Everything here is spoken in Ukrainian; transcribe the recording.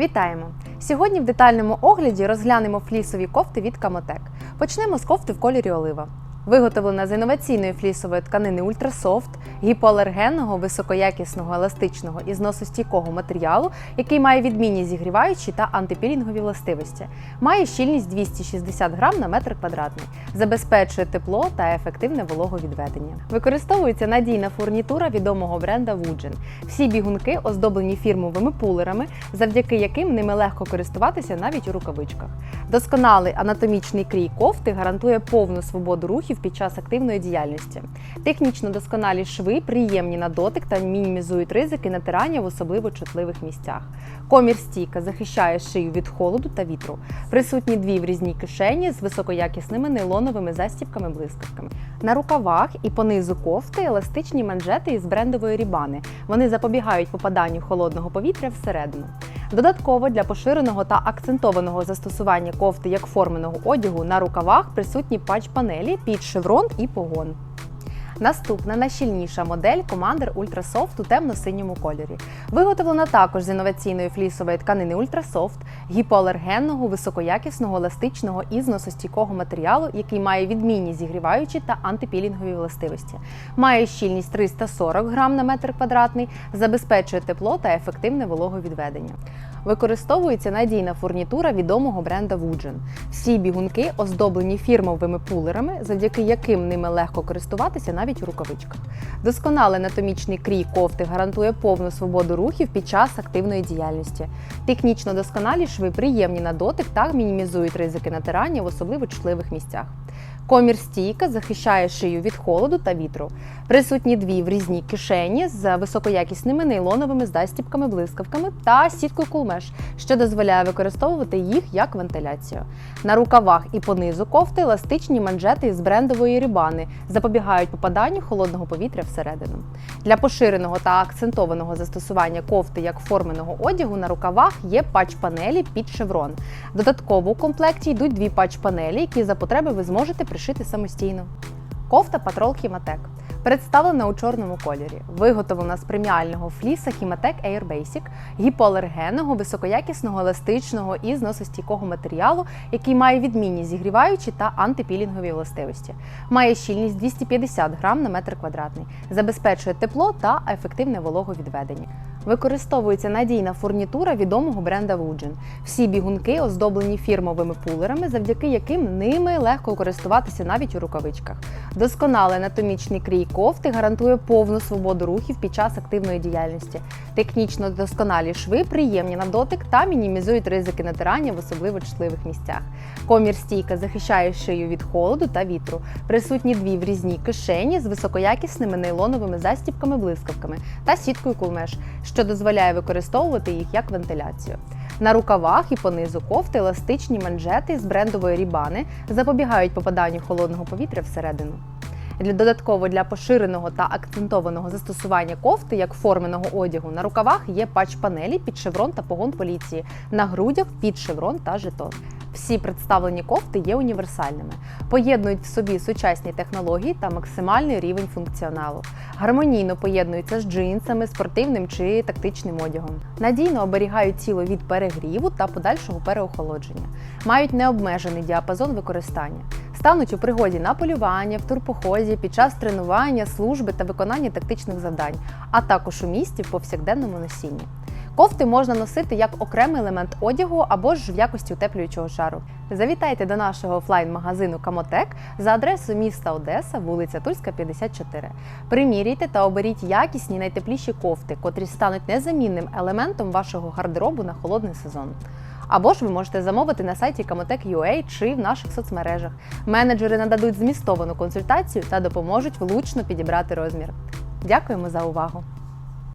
Вітаємо! Сьогодні в детальному огляді розглянемо флісові кофти від Камотек. Почнемо з кофти в кольорі олива. Виготовлена з інноваційної флісової тканини Ультрасофт, гіпоалергенного, високоякісного, еластичного і зносостійкого матеріалу, який має відмінні зігріваючі та антипілінгові властивості. Має щільність 260 грам на метр квадратний, забезпечує тепло та ефективне вологовідведення. Використовується надійна фурнітура відомого бренда Woojin. Всі бігунки оздоблені фірмовими пулерами, завдяки яким ними легко користуватися навіть у рукавичках. Досконалий анатомічний крій кофти гарантує повну свободу рухів під час активної діяльності. Технічно досконалі шви приємні на дотик та мінімізують ризики натирання в особливо чутливих місцях. Комір стійка захищає шию від холоду та вітру. Присутні дві врізні кишені з високоякісними нейлоновими застібками-блискавками. На рукавах і по низу кофти еластичні манжети із брендової рібани. Вони запобігають попаданню холодного повітря всередину. Додатково для поширеного та акцентованого застосування кофти як форменого одягу на рукавах присутні патч-панелі під шеврон і погон. Наступна найщільніша модель Commander Ultrasoft у темно-синьому кольорі. Виготовлена також з інноваційної флісової тканини Ultrasoft, гіпоалергенного, високоякісного, еластичного і зносостійкого матеріалу, який має відмінні зігріваючі та антипілінгові властивості. Має щільність 340 грам на метр квадратний, забезпечує тепло та ефективне вологовідведення. Використовується надійна фурнітура відомого бренда Woojin. Всі бігунки оздоблені фірмовими пулерами, завдяки яким ними легко користуватися навіть у рукавичках. Досконалий анатомічний крій кофти гарантує повну свободу рухів під час активної діяльності. Технічно досконалі шви приємні на дотик та мінімізують ризики натирання в особливо чутливих місцях. Комір стійка захищає шию від холоду та вітру. Присутні дві врізні кишені з високоякісними нейлоновими застібками-блискавками та сіткою кулмеш, що дозволяє використовувати їх як вентиляцію. На рукавах і по низу кофти еластичні манжети з брендової рібани запобігають попаданню холодного повітря всередину. Для поширеного та акцентованого застосування кофти як форменого одягу на рукавах є патч-панелі під шеврон. Додатково у комплекті йдуть дві патч-панелі, які за потреби ви зможете пришити самостійно. Кофта Patrol Himatek. Представлена у чорному кольорі, виготовлена з преміального фліса Himatek Air Basic, гіпоалергенного, високоякісного, еластичного і зносостійкого матеріалу, який має відмінні зігріваючі та антипілінгові властивості. Має щільність 250 грам на метр квадратний, забезпечує тепло та ефективне вологовідведення. Використовується надійна фурнітура відомого бренда Woojin. Всі бігунки оздоблені фірмовими пулерами, завдяки яким ними легко користуватися навіть у рукавичках. Досконалий анатомічний крій кофти гарантує повну свободу рухів під час активної діяльності. Технічно досконалі шви приємні на дотик та мінімізують ризики натирання в особливо чутливих місцях. Комір стійка захищає шию від холоду та вітру. Присутні дві врізні кишені з високоякісними нейлоновими застібками-блискавками та сіткою кулмеш, що дозволяє використовувати їх як вентиляцію. На рукавах і по низу кофти еластичні манжети з брендової рібани запобігають попаданню холодного повітря всередину. Для додатково для поширеного та акцентованого застосування кофти як форменого одягу на рукавах є патч-панелі під шеврон та погон поліції, на грудях під шеврон та жетон. Всі представлені кофти є універсальними, поєднують в собі сучасні технології та максимальний рівень функціоналу. Гармонійно поєднуються з джинсами, спортивним чи тактичним одягом. Надійно оберігають тіло від перегріву та подальшого переохолодження. Мають необмежений діапазон використання. Стануть у пригоді на полювання, в турпоході, під час тренування, служби та виконання тактичних завдань, а також у місті в повсякденному носінні. Кофти можна носити як окремий елемент одягу або ж в якості утеплюючого шару. Завітайте до нашого офлайн-магазину Камотек за адресою міста Одеса, вулиця Тульська, 54. Приміряйте та оберіть якісні найтепліші кофти, котрі стануть незамінним елементом вашого гардеробу на холодний сезон. Або ж ви можете замовити на сайті Kamotek.ua чи в наших соцмережах. Менеджери нададуть змістовану консультацію та допоможуть влучно підібрати розмір. Дякуємо за увагу!